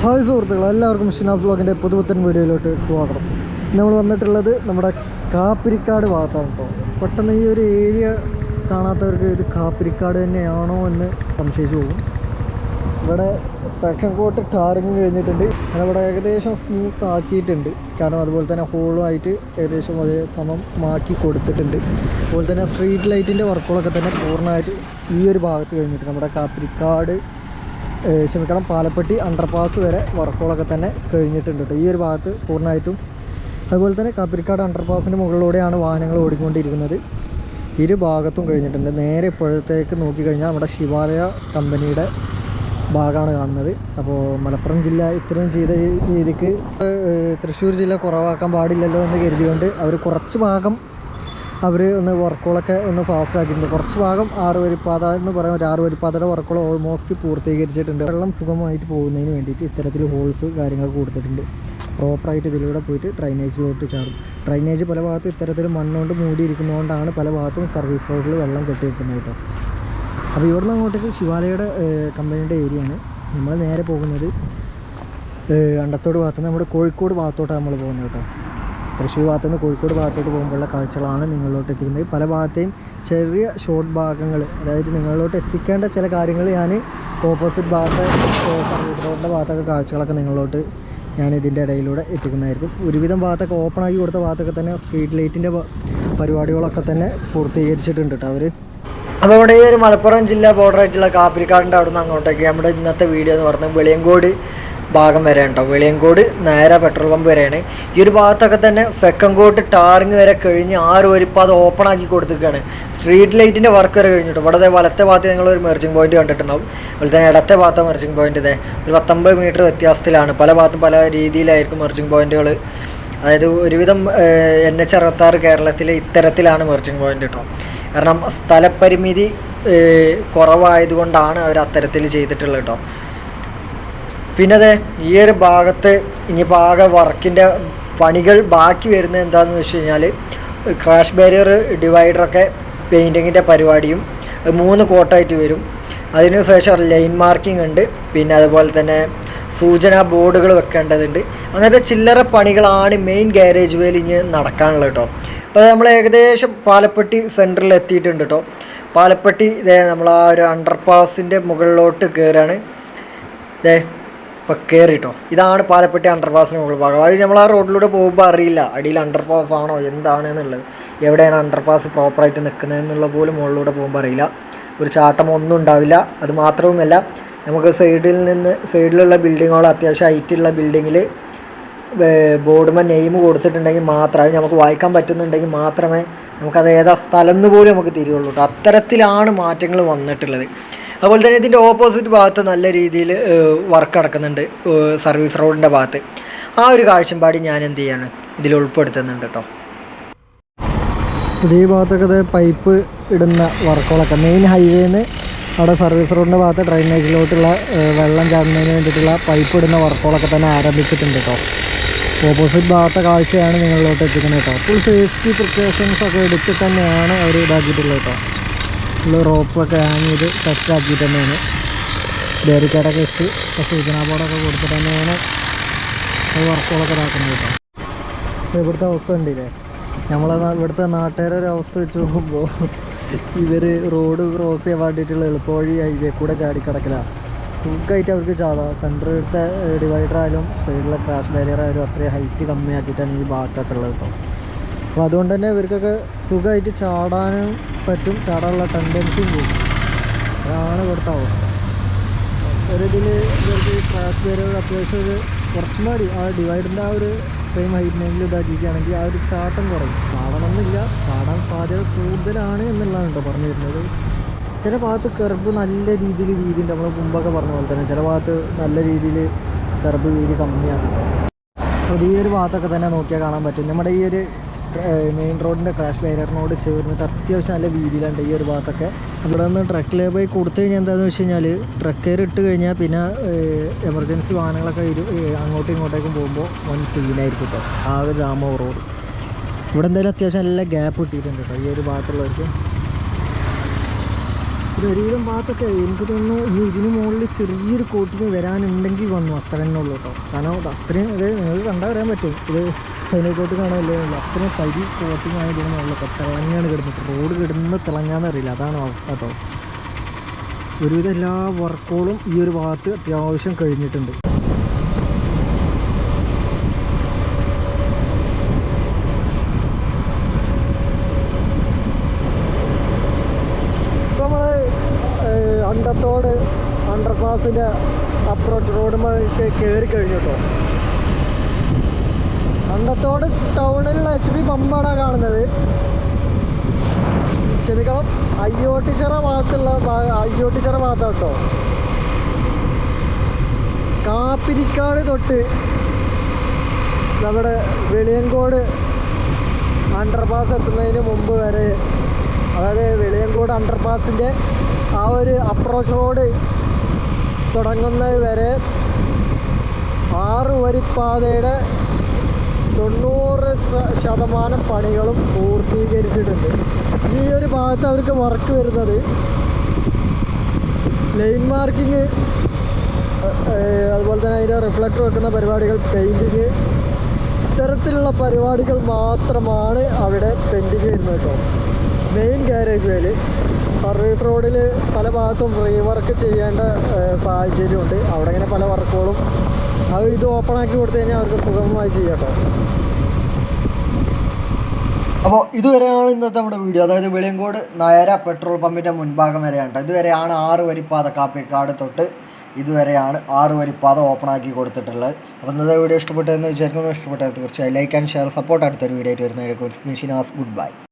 Hi സുഹൃത്തുക്കൾ എല്ലാവർക്കും ഷിനാസ് ബ്ലോഗിന്റെ പുതുപുത്തൻ വീഡിയോയിലോട്ട് സ്വാഗതം. നമ്മൾ വന്നിട്ടുള്ളത് നമ്മുടെ കാപ്പിരിക്കാട് ഭാഗത്താണ് കേട്ടോ പെട്ടെന്ന് ഈ ഒരു ഏരിയ കാണാത്തവർക്ക് ഇത് കാപ്പിരിക്കാട് തന്നെയാണോ എന്ന് സംശയിച്ചു പോകും. ഇവിടെ സെക്കൻഡ് കോട്ട് ടാറിങ് കഴിഞ്ഞിട്ടുണ്ട്. അങ്ങനെ ഇവിടെ ഏകദേശം സ്മൂത്ത് ആക്കിയിട്ടുണ്ട്. കാരണം അതുപോലെ തന്നെ ഹോളുമായിട്ട് ഏകദേശം ഒരേ സമം മാക്കി കൊടുത്തിട്ടുണ്ട്. അതുപോലെ തന്നെ സ്ട്രീറ്റ് ലൈറ്റിന്റെ വർക്കുകളൊക്കെ തന്നെ പൂർണമായിട്ട് ഈ ഒരു ഭാഗത്ത് കഴിഞ്ഞിട്ടുണ്ട്. നമ്മുടെ കാപ്പിരിക്കാട് ക്ഷമിക്കണം പാലപ്പെട്ടി അണ്ടർപാസ് വരെ വർക്കുകളൊക്കെ തന്നെ കഴിഞ്ഞിട്ടുണ്ട് കേട്ടോ ഈ ഒരു ഭാഗത്ത് പൂർണമായിട്ടും. അതുപോലെ തന്നെ കാപ്പിരിക്കാട് അണ്ടർപാസിന്റെ മുകളിലൂടെയാണ് വാഹനങ്ങൾ ഓടിക്കൊണ്ടിരിക്കുന്നത്. ഇരു ഭാഗത്തും കഴിഞ്ഞിട്ടുണ്ട്. നേരെ ഇപ്പോഴത്തേക്ക് നോക്കിക്കഴിഞ്ഞാൽ നമ്മുടെ ശിവാലയ കമ്പനിയുടെ ഭാഗമാണ് കാണുന്നത്. അപ്പോൾ മലപ്പുറം ജില്ല ഇത്രയും ചെയ്ത രീതിക്ക് തൃശ്ശൂർ ജില്ല കുറവാക്കാൻ പാടില്ലല്ലോ എന്ന് കരുതിയുകൊണ്ട് അവർ കുറച്ച് ഭാഗം അവർ ഒന്ന് വർക്കുകളൊക്കെ ഒന്ന് ഫാസ്റ്റ് ആക്കിയിട്ടുണ്ട്. കുറച്ച് ഭാഗം ആറ് വരിപ്പാത എന്ന് പറയാം. ഒരു ആറ് വരിപ്പാതയുടെ വർക്കുകൾ ഓൾമോസ്റ്റ് പൂർത്തീകരിച്ചിട്ടുണ്ട്. വെള്ളം സുഖമായിട്ട് പോകുന്നതിന് വേണ്ടിയിട്ട് ഇത്തരത്തിൽ ഹോൾസ് കാര്യങ്ങളൊക്കെ കൊടുത്തിട്ടുണ്ട്. പ്രോപ്പറായിട്ട് ഇതിലൂടെ പോയിട്ട് ഡ്രൈനേജിലോട്ട് ചാടും. ഡ്രൈനേജ് പല ഭാഗത്തും ഇത്തരത്തിൽ മണ്ണുകൊണ്ട് മൂടിയിരിക്കുന്നതുകൊണ്ടാണ് പല ഭാഗത്തും സർവീസ് റോഡിൽ വെള്ളം കെട്ടി വെക്കുന്നത് കേട്ടോ അപ്പോൾ ഇവിടുന്ന് അങ്ങോട്ടേക്ക് ശിവാലയുടെ കമ്പനിയുടെ ഏരിയയാണ്. നമ്മൾ നേരെ പോകുന്നത് അണ്ടത്തോട് ഭാഗത്ത് നമ്മുടെ കോഴിക്കോട് ഭാഗത്തോട്ടാണ് നമ്മൾ പോകുന്നത് കേട്ടോ തൃശ്ശൂർ ഭാഗത്തു നിന്ന് കോഴിക്കോട് ഭാഗത്തോട്ട് പോകുമ്പോഴുള്ള കാഴ്ചകളാണ് നിങ്ങളിലോട്ട് എത്തിക്കുന്നത്. പല ഭാഗത്തെയും ചെറിയ ഷോർട്ട് ഭാഗങ്ങൾ അതായത് നിങ്ങളിലോട്ട് എത്തിക്കേണ്ട ചില കാര്യങ്ങൾ ഞാൻ ഓപ്പോസിറ്റ് ഭാഗത്തെ റോഡിന്റെ ഭാഗത്തൊക്കെ കാഴ്ചകളൊക്കെ നിങ്ങളിലോട്ട് ഞാൻ ഇതിന്റെ ഇടയിലൂടെ എത്തിക്കുന്നതായിരിക്കും. ഒരുവിധം ഭാഗത്തൊക്കെ ഓപ്പൺ ആക്കി കൊടുത്ത ഭാഗത്തൊക്കെ തന്നെ സ്ട്രീറ്റ് ലൈറ്റിന്റെ പരിപാടികളൊക്കെ തന്നെ പൂർത്തീകരിച്ചിട്ടുണ്ട് കേട്ടോ അവർ അപ്പോൾ ഇവിടെ ഈ ഒരു മലപ്പുറം ജില്ല ബോർഡറായിട്ടുള്ള കാപ്പിരിക്കാടിന്റെ അവിടെ നിന്ന് അങ്ങോട്ടേക്ക് നമ്മുടെ ഇന്നത്തെ വീഡിയോ എന്ന് പറഞ്ഞാൽ വെളിയങ്കോട് ഭാഗം വരെ കേട്ടോ വെളിയങ്കോട് നേരെ പെട്രോൾ പമ്പ് വരെയാണ്. ഈ ഒരു ഭാഗത്തൊക്കെ തന്നെ സെക്കൻഡ് കോട്ട് ടാറിങ് വരെ കഴിഞ്ഞ് ആറ് അത് ഓപ്പൺ ആക്കി കൊടുത്തിരിക്കുകയാണ്. സ്ട്രീറ്റ് ലൈറ്റിന്റെ വർക്ക് വരെ കഴിഞ്ഞിട്ട്. ഇവിടെ വലത്തെ ഭാഗത്ത് നിങ്ങൾ ഒരു മെർജിങ് പോയിന്റ് കണ്ടിട്ടുണ്ടാവും. അതുപോലെ തന്നെ ഇടത്തെ ഭാഗത്തെ മെർജിങ് പോയിന്റ് ഇതേ ഒരു പത്തൊമ്പത് മീറ്റർ വ്യത്യാസത്തിലാണ്. പല ഭാഗത്തും പല രീതിയിലായിരിക്കും മെർജിങ് പോയിന്റുകൾ അതായത് ഒരുവിധം എൻ എച്ച് അറുപത്താറ് കേരളത്തിലെ ഇത്തരത്തിലാണ് മെർജിങ് പോയിന്റ് കേട്ടോ കാരണം സ്ഥലപരിമിതി കുറവായതുകൊണ്ടാണ് അവർ അത്തരത്തിൽ ചെയ്തിട്ടുള്ളത് കേട്ടോ പിന്നെ അതെ ഈ ഒരു ഭാഗത്ത് ഇനിയിപ്പോൾ ആകെ വർക്കിന്റെ പണികൾ ബാക്കി വരുന്നത് എന്താണെന്ന് വെച്ച് കഴിഞ്ഞാൽ ക്രാഷ് ബാരിയർ ഡിവൈഡറൊക്കെ പെയിന്റിങ്ങിന്റെ പരിപാടിയും മൂന്ന് കോട്ടായിട്ട് വരും. അതിന് ശേഷം ലൈൻ മാർക്കിംഗ് ഉണ്ട്. പിന്നെ അതുപോലെ തന്നെ സൂചനാ ബോർഡുകൾ വെക്കേണ്ടതുണ്ട്. അങ്ങനത്തെ ചില്ലറ പണികളാണ് മെയിൻ ഗാരേജ് വേയിൽ ഇനി നടക്കാനുള്ളത് കേട്ടോ അപ്പോൾ നമ്മൾ ഏകദേശം പാലപ്പെട്ടി സെന്ററിൽ എത്തിയിട്ടുണ്ട് കേട്ടോ പാലപ്പെട്ടി ഇതേ നമ്മൾ ആ ഒരു അണ്ടർപാസിന്റെ മുകളിലോട്ട് കയറാണ് ഇതേ ഇപ്പോൾ കയറിട്ടോ ഇതാണ് പാലപ്പെട്ടി അണ്ടർപാസിന് മുകളിൽ ഭാഗം. അത് നമ്മൾ ആ റോഡിലൂടെ പോകുമ്പോൾ അറിയില്ല. അടിയിൽ അണ്ടർപാസ് ആണോ എന്താണ് എന്നുള്ളത്. എവിടെയാണ് അണ്ടർപാസ് പ്രോപ്പറായിട്ട് നിൽക്കുന്നത് എന്നുള്ള പോലും മുകളിലൂടെ പോകുമ്പോൾ അറിയില്ല. ഒരു ചാട്ടം ഒന്നും ഉണ്ടാവില്ല. അത് മാത്രവുമല്ല നമുക്ക് സൈഡിൽ നിന്ന് സൈഡിലുള്ള ബിൽഡിങ്ങുകൾ അത്യാവശ്യം ഹൈറ്റുള്ള ബിൽഡിങ്ങിൽ ബോർഡുമ നെയിം കൊടുത്തിട്ടുണ്ടെങ്കിൽ മാത്രമേ നമുക്ക് വായിക്കാൻ പറ്റുന്നുണ്ടെങ്കിൽ മാത്രമേ നമുക്കത് ഏതാ സ്ഥലം എന്ന് പോലും നമുക്ക് തിരിയുള്ളൂ അത്തരത്തിലാണ് മാറ്റങ്ങൾ വന്നിട്ടുള്ളത്. അതുപോലെ തന്നെ ഇതിന്റെ ഓപ്പോസിറ്റ് ഭാഗത്ത് നല്ല രീതിയിൽ വർക്ക് നടക്കുന്നുണ്ട് സർവീസ് റോഡിന്റെ ഭാഗത്ത്. ആ ഒരു കാഴ്ചപ്പാടി ഞാൻ എന്ത് ചെയ്യാണ്? ഇതിൽ ഉൾപ്പെടുത്തുന്നുണ്ട് കേട്ടോ. ഈ ഭാഗത്തൊക്കെ പൈപ്പ് ഇടുന്ന വർക്കുകളൊക്കെ മെയിൻ ഹൈവേന്ന് അവിടെ സർവീസ് റോഡിന്റെ ഭാഗത്ത് ഡ്രൈനേജിലോട്ടുള്ള വെള്ളം ചാടുന്നതിന് വേണ്ടിയിട്ടുള്ള പൈപ്പ് ഇടുന്ന വർക്കുകളൊക്കെ തന്നെ ആരംഭിച്ചിട്ടുണ്ട് കേട്ടോ. ഓപ്പോസിറ്റ് ഭാഗത്തെ കാഴ്ചയാണ് നിങ്ങളിലോട്ട് എത്തിക്കുന്നത് കേട്ടോ. ഫുൾ സേഫ്റ്റി പ്രിക്കോഷൻസ് ഒക്കെ എടുത്ത് തന്നെയാണ് അവർ ഇതാക്കിയിട്ടുള്ളത് കേട്ടോ. ഫുള്ള് റോപ്പൊക്കെ ഹാങ് ചെയ്ത് ആക്കിയിട്ട് തന്നെയാണ് ബാരിക്കേഡൊക്കെ വെച്ച് സൂചനാ ബോർഡൊക്കെ കൊടുത്തിട്ട് തന്നെയാണ് അത് വർക്കുകളൊക്കെ ഇതാക്കുന്നത് കേട്ടോ. ഇവിടുത്തെ അവസ്ഥ ഉണ്ടില്ലേ നമ്മളെ ഇവിടുത്തെ നാട്ടുകാരുടെ ഒരു അവസ്ഥ വെച്ച് നോക്കുമ്പോൾ ഇവർ റോഡ് ക്രോസ് ചെയ്യാൻ വേണ്ടിയിട്ടുള്ള എളുപ്പവഴി ഹൈവേ കൂടെ ചാടിക്കിടക്കലാണ് സ്കൂക്കായിട്ട് അവർക്ക് ചാടാം. സെന്ററിലത്തെ ഡിവൈഡർ ആയാലും സൈഡിലെ ക്രാഷ് ബാരിയർ ആയാലും അത്രയും ഹൈറ്റ് കമ്മിയാക്കിയിട്ടാണ് ഈ ഭാഗത്തൊക്കെ ഉള്ളത് കേട്ടോ. അപ്പോൾ അതുകൊണ്ട് തന്നെ ഇവർക്കൊക്കെ സുഖമായിട്ട് ചാടാനും പറ്റും. ചാടാനുള്ള ടെൻഡൻസിയും പോകും അതാണ് ഇവിടുത്തെ അവസ്ഥ. ഒരു ഇതിൽ ഇവർക്ക് ക്ലാസ് ബാരിയർ അത്യാവശ്യം ഒരു കുറച്ചും കൂടി ആ ഡിവൈഡറിന്റെ ആ ഒരു സെയിം ഹൈറ്റിനെങ്കിൽ ഇതാക്കിയിരിക്കുകയാണെങ്കിൽ ആ ഒരു ചാട്ടം കുറയും. ചാടണമെന്നില്ല. ചാടാൻ സാധ്യത കൂടുതലാണ് എന്നുള്ളതാണ് കേട്ടോ പറഞ്ഞു വരുന്നത്. ചില ഭാഗത്ത് കർബ് നല്ല രീതിയിൽ വീതി നമ്മൾ മുമ്പൊക്കെ പറഞ്ഞ പോലെ തന്നെ ചില ഭാഗത്ത് നല്ല രീതിയിൽ കർബ് വീതി കമ്മിയാണ് അപ്പോൾ ഈ ഒരു ഭാഗത്തൊക്കെ തന്നെ നോക്കിയാൽ കാണാൻ പറ്റും. നമ്മുടെ ഈ ഒരു മെയിൻ റോഡിന്റെ ക്രാഷ് ബാരിയറിനോട് ചേർന്നിട്ട് അത്യാവശ്യം നല്ല വീതിയിലുണ്ട് ഈ ഒരു ഭാഗത്തൊക്കെ. ഇവിടെ നിന്ന് ട്രക്ക് ലേബർ കൊടുത്തു കഴിഞ്ഞാൽ എന്താണെന്ന് വെച്ച് കഴിഞ്ഞാൽ ട്രക്കേർ ഇട്ട് കഴിഞ്ഞാൽ പിന്നെ എമർജൻസി വാഹനങ്ങളൊക്കെ അങ്ങോട്ടും ഇങ്ങോട്ടേക്കും പോകുമ്പോൾ വൺ സീനായിരിക്കും കേട്ടോ ആകെ ജാമോ റോഡ് ഇവിടെ എന്തായാലും അത്യാവശ്യം നല്ല ഗ്യാപ്പ് കിട്ടിയിട്ടുണ്ട് കേട്ടോ ഈ ഒരു ഭാഗത്തുള്ളവർക്ക്. ഇത് ഒരുവിധം ഭാഗത്തൊക്കെ എനിക്ക് തോന്നുന്നു ഇനി ഇതിന് മുകളിൽ ചെറിയൊരു കോട്ടിങ് വരാനുണ്ടെങ്കിൽ വന്നു അത്ര തന്നെ ഉള്ളൂ കേട്ടോ കാരണം അത്രയും ഇത് നിങ്ങൾക്ക് കണ്ടാൽ വരാൻ പറ്റും. ഇത് ഫൈനൽ കോട്ട് കാണാനല്ലേ ഉള്ളൂ അത്രയും തരി കോട്ടിങ് ആണ് ഇതിന് മുകളിലൊക്കെ തിളങ്ങാണ് കിടന്നത്. റോഡ് കിടന്ന് തിളങ്ങാന്ന് അറിയില്ല. അതാണ് അവസ്ഥ കേട്ടോ. ഒരുവിധം എല്ലാ വർക്കുകളും ഈ ഒരു ഭാഗത്ത് അത്യാവശ്യം കഴിഞ്ഞിട്ടുണ്ട്. നമ്മൾ അണ്ടത്തോട് അണ്ടർപാസിന്റെ അപ്രോച്ച് റോഡ് കയറി കഴിഞ്ഞു കേട്ടോ. അണ്ടത്തോട് ടൗണിലുള്ള എച്ച് പി പമ്പാണ് കാണുന്നത്. ക്ഷമിക്കണം അയ്യോട്ടിച്ചിറ ഭാഗത്തുള്ള അയ്യോട്ടിച്ചിറ ഭാഗത്താണ് കേട്ടോ കാപ്പിരിക്കാട് തൊട്ട് നമ്മുടെ വെളിയങ്കോട് അണ്ടർപാസ് എത്തുന്നതിന് മുമ്പ് വരെ അതായത് വെളിയങ്കോട് അണ്ടർപാസിന്റെ ആ ഒരു അപ്രോച്ച് റോഡ് തുടങ്ങുന്നത് വരെ ആറ് വരിപ്പാതയുടെ തൊണ്ണൂറ് ശതമാനം പണികളും പൂർത്തീകരിച്ചിട്ടുണ്ട്. ഈ ഒരു ഭാഗത്ത് അവർക്ക് വർക്ക് വരുന്നത് ലൈൻ മാർക്കിങ് അതുപോലെ തന്നെ അതിന്റെ റിഫ്ലക്ടർ വെക്കുന്ന പരിപാടികൾ പെയിന്റിങ് ഇത്തരത്തിലുള്ള പരിപാടികൾ മാത്രമാണ് അവിടെ പെൻഡിങ് വരുന്നത് കേട്ടോ. മെയിൻ ഗാരേജ് വേൽ സർവീസ് റോഡിൽ പല ഭാഗത്തും റീ വർക്ക് ചെയ്യേണ്ട സാഹചര്യമുണ്ട്. അവിടെ ഇങ്ങനെ പല വർക്കുകളും അത് ഇത് ഓപ്പൺ ആക്കി കൊടുത്തു കഴിഞ്ഞാൽ അവർക്ക് സുഗമമായി ചെയ്യാം കേട്ടോ അപ്പോൾ ഇതുവരെയാണ് ഇന്നത്തെ നമ്മുടെ വീഡിയോ. അതായത് വെളിയങ്കോട് നയര പെട്രോൾ പമ്പിന്റെ മുൻഭാഗം വരെയാണ് ഇതുവരെയാണ് ആറ് വരിപ്പാത കാപ്പിക്കാട് തൊട്ട് ഇതുവരെയാണ് ആറ് വരിപ്പാത ഓപ്പൺ ആക്കി കൊടുത്തിട്ടുള്ളത്. അപ്പോൾ ഇന്നത്തെ വീഡിയോ ഇഷ്ടപ്പെട്ടതെന്ന് വിചാരിക്കുന്നു. ഇഷ്ടപ്പെട്ടത് തീർച്ചയായും ലൈക്ക് ആൻഡ് ഷെയർ സപ്പോർട്ട് അടുത്തൊരു വീഡിയോ ആയിട്ട് വരുന്നതിനെ കുറിച്ച് മിഷിനാസ് ഗുഡ് ബൈ